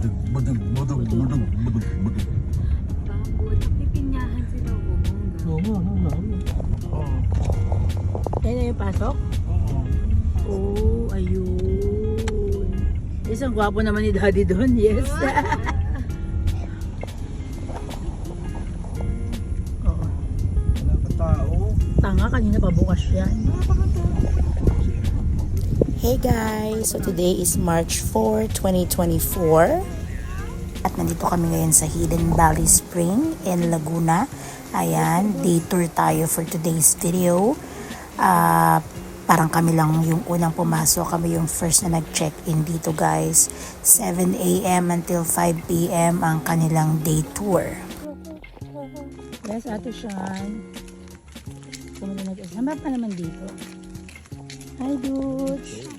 budug, budug, budug, budug, budug. Bago, pipinyahan sila bubongga. Oo, oo, oo. Oo. Kaya na yung pasok? Oo. Oo, ayun. Isang gwapo naman ni Daddy doon, yes. Oo. Wala pa tao. Tanga, kanina pa bukas yan. Hey guys! So today is March 4, 2024. At nandito kami ngayon sa Hidden Valley Spring in Laguna. Ayan, day tour tayo for today's video. Ah, parang kami lang yung unang pumasok. Kami yung first na nag-check-in dito guys. 7 a.m. until 5 p.m. ang kanilang day tour. Yes, Ate Sean. Pumunta na dyan. Hamap ka naman dito. Hi, dudes.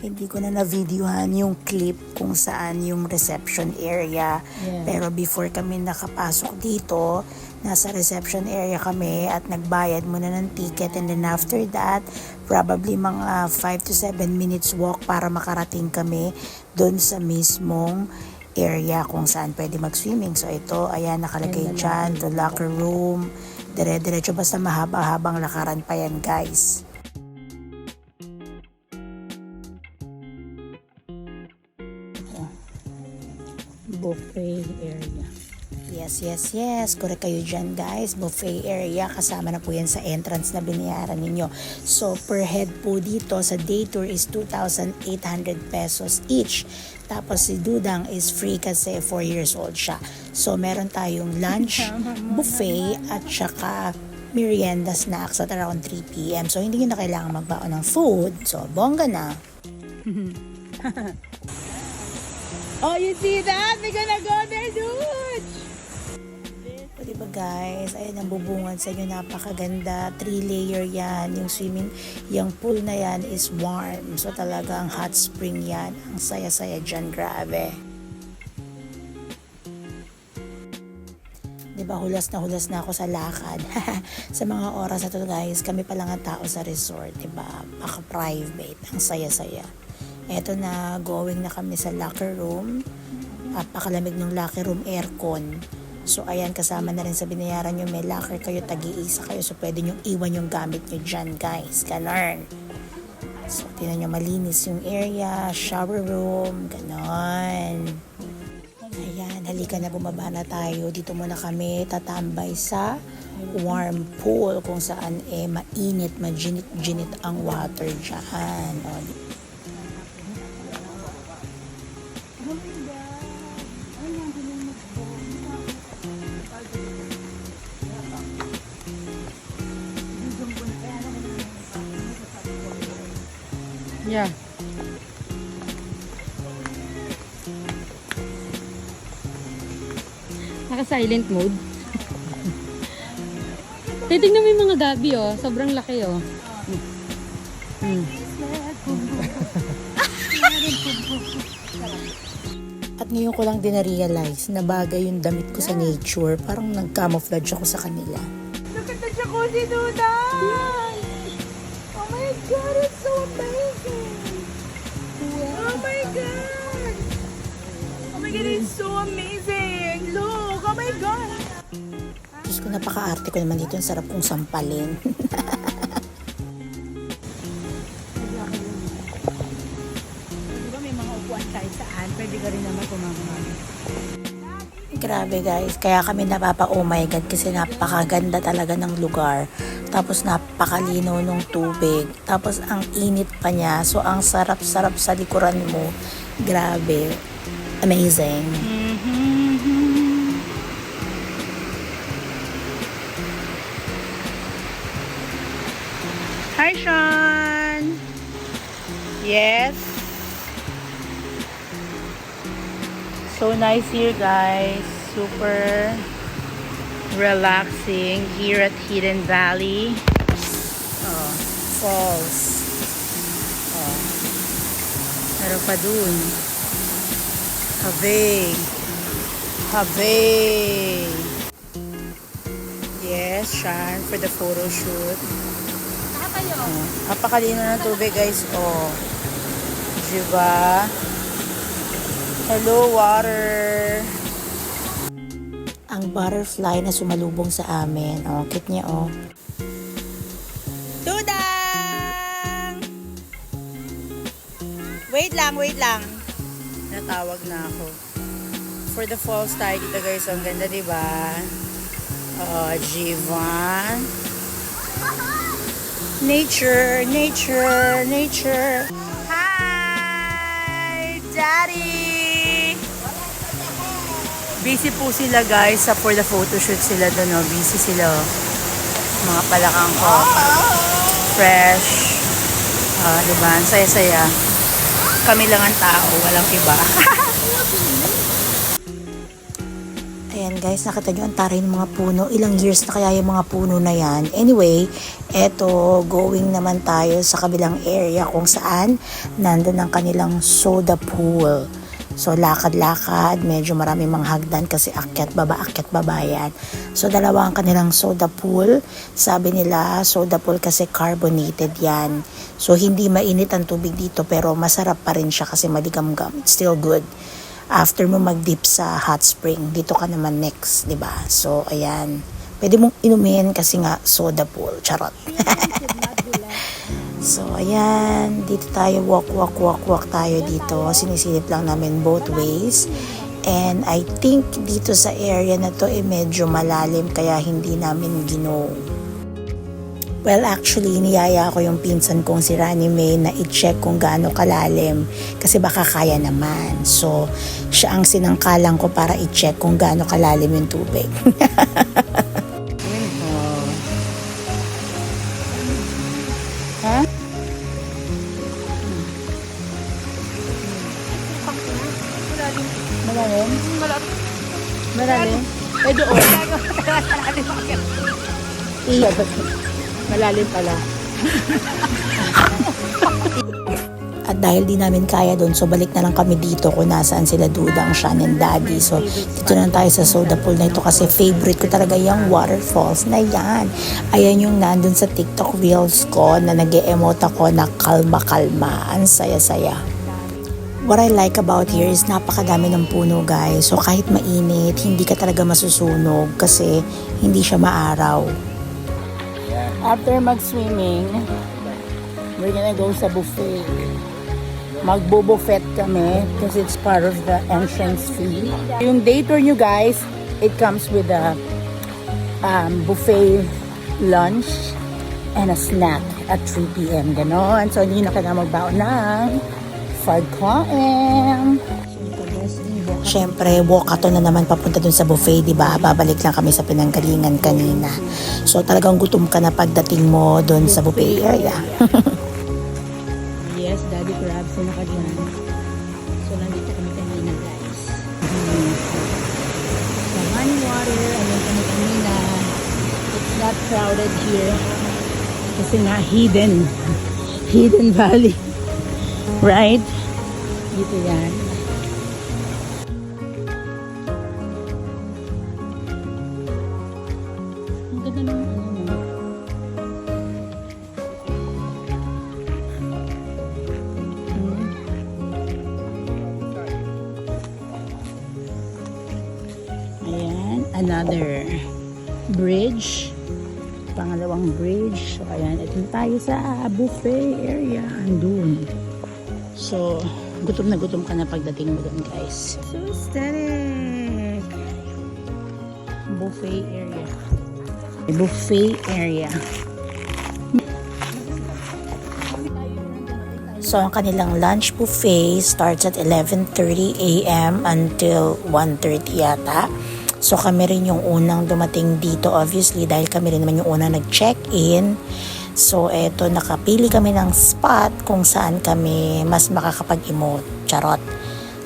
Hindi ko na na-videohan yung clip kung saan yung reception area. Yeah. Pero before kami nakapasok dito, nasa reception area kami at nagbayad muna ng ticket and then after that, probably mga 5 to 7 minutes walk para makarating kami doon sa mismong area kung saan pwede mag-swimming. So ito, ayan, nakalagay dyan, the locker room, dire-diretso basta mahaba-habang lakaran pa yan guys. Yes, yes, yes. Correct kayo dyan, guys. Buffet area. Kasama na po yan sa entrance na binayaran ninyo. So, per head po dito sa day tour is 2,800 pesos each. Tapos si Dudang is free kasi 4 years old siya. So, meron tayong lunch, buffet, at saka merienda snacks at around 3 p.m. So, hindi nyo na kailangan magbaon ng food. So, bongga na. Oh, you see that? We're gonna go there! O diba guys, ayan ang bubungan sa inyo, napakaganda. Three layer yan, yung swimming, yung pool na yan is warm. So talaga ang hot spring yan. Ang saya-saya dyan, grabe. Diba, hulas na hulas na ako sa lakad. sa mga oras na to guys, kami pa lang ang tao sa resort, diba? Maka-private, ang saya-saya. Eto na, going na kami sa locker room. Napakalamig ng locker room aircon. So ayan, kasama na rin sa binayaran nyo, may locker kayo, tag-iisa kayo. So pwede nyo iwan yung gamit nyo dyan, guys. Ganon. So tinan nyo, malinis yung area, shower room, ganon. Ayan, halika na bumaba na tayo. Dito muna kami tatambay sa warm pool kung saan eh mainit, majinit-jinit ang water dyan. O, Yeah. Naka-silent mode. Titignan mo yung mga gabi oh. Sobrang laki oh. Hmm. At ngayon ko lang din na-realize na bagay yung damit ko sa nature. Parang nag-camouflage ako sa kanila. Look at the jacuzzi, duda! Oh my God, it's so amazing! My God, it's so amazing! Look! Oh my God! Diyos ko, napaka-arte ko naman dito. Ang sarap kong sampalin. Pwede ka rin naman kumamamay. Grabe guys, kaya kami napapa oh my god kasi napakaganda talaga ng lugar. Tapos napakalinaw ng tubig. Tapos ang init pa niya. So ang sarap-sarap sa likuran mo. Grabe. Amazing. Hi, Sean! Yes? So nice here, guys. Super relaxing here at Hidden Valley. Oh, falls. Oh. Meron pa dun. Habe. Habe. Yes, Sean, for the photo shoot. Oh, napakalino ng tubig guys. Oh. Diba? Hello, water. Ang butterfly na sumalubong sa amin. Oh, cute niya oh. Dudang! Wait lang, wait lang. Natawag na ako. For the falls tayo dito guys. Ang ganda, di ba? Oh, Jivan. Nature, nature, nature. Hi! Daddy! Busy po sila guys sa for the photoshoot sila doon. Oh. Busy sila. Oh. Mga palakang ko. Fresh. Ah, di ba? Ang saya-saya. Kami lang ang tao, walang iba. Ayan guys, nakita nyo ang taray ng mga puno. Ilang years na kaya yung mga puno na yan. Anyway, eto, going naman tayo sa kabilang area kung saan nandun ang kanilang soda pool. So, lakad-lakad, medyo marami mga hagdan kasi akyat baba, akyat baba yan. So, dalawa ang kanilang soda pool. Sabi nila, soda pool kasi carbonated yan. So, hindi mainit ang tubig dito pero masarap pa rin siya kasi maligamgam. It's still good after mo mag-dip sa hot spring, dito ka naman next, di ba? So, ayan. Pwede mong inumin kasi nga soda pool. Charot. so, ayan. Dito tayo, walk, walk, walk, walk tayo dito. Sinisilip lang namin both ways. And I think dito sa area na to eh medyo malalim kaya hindi namin gino. Well, actually, niyaya ko yung pinsan kong si Rani May na i-check kung gaano kalalim kasi baka kaya naman. So, siya ang sinangkalang ko para i-check kung gaano kalalim yung tubig. Malalim? Malalim? Eh doon. Iya, malalim pala. At dahil di namin kaya doon, so balik na lang kami dito kung nasaan sila Dudang, Sean, and Daddy. So, dito na tayo sa soda pool na ito kasi favorite ko talaga yung waterfalls na yan. Ayan yung nandun sa TikTok reels ko na nag emote ako na kalma-kalma. Ang saya-saya. What I like about here is napakadami ng puno guys. So kahit mainit, hindi ka talaga masusunog kasi hindi siya maaraw. After mag-swimming, we're gonna go sa buffet. Magbo-buffet kami kasi it's part of the entrance fee. Yung day tour nyo guys, it comes with a um, buffet lunch and a snack at 3 p.m. Ganon. So, hindi na kailangan magbaon ng pagkain. Siyempre, walkato na naman papunta dun sa buffet, di ba? Babalik lang kami sa pinanggalingan kanina. So talagang gutom ka na pagdating mo dun sa buffet area. Yes, Daddy Crabs na naka dyan. So, nandito kami kanina, guys. Sa honey water, ano kami kanina. It's not crowded here. Kasi nga, hidden. Hidden valley. Right? Dito yan. Ang ano another bridge. Pangalawang bridge. So, ayan, ito tayo sa buffet area. Andun. So, gutom na gutom ka na pagdating mo doon, guys. So aesthetic. Buffet area. Buffet area. So ang kanilang lunch buffet starts at 11.30 a.m. until 1.30 yata. So kami rin yung unang dumating dito obviously dahil kami rin naman yung unang nag-check-in. So eto nakapili kami ng spot kung saan kami mas makakapag-emote. Charot.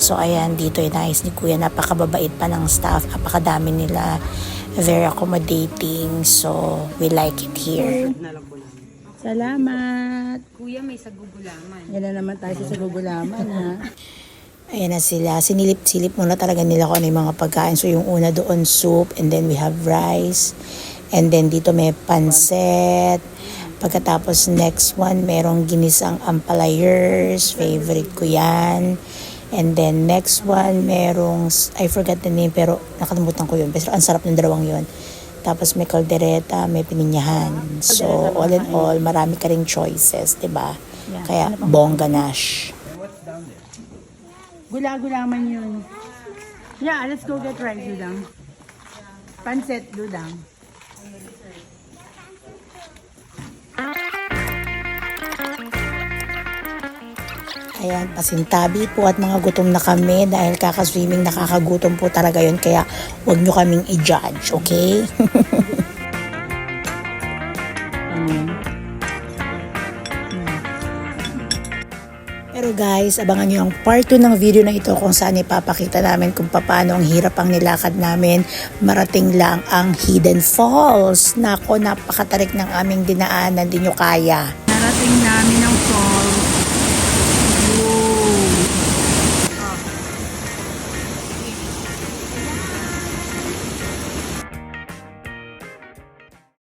So ayan dito ay nice ni Kuya. Napakababait pa ng staff. Napakadami nila. Very accommodating. So we like it here. Salamat! Kuya, may sagugulaman. Yan na naman tayo sa sagugulaman, ha? Ayan na sila. Sinilip-silip muna talaga nila kung ano yung mga pagkain. So yung una doon soup and then we have rice. And then dito may pansit. Pagkatapos next one, merong ginisang ampalayers. Favorite ko yan. And then next one, merong, I forgot the name pero nakalimutan ko yun. Pero ang sarap ng dalawang yun. Tapos may kaldereta, may pininyahan. So all in all, marami ka ring choices, 'di ba? Yeah. Kaya bongga nash. Gula-gulaman yun. Yeah, let's go get rice, Dudang. Pansit, Dudang. Ayan, pasintabi po at mga gutom na kami dahil kakaswimming nakakagutom po talaga yun. Kaya wag nyo kaming i-judge, okay? guys, abangan nyo yung part 2 ng video na ito kung saan ipapakita namin kung paano ang hirap ang nilakad namin. Marating lang ang Hidden Falls. Nako, napakatarik ng aming dinaanan. Di nyo kaya. Narating namin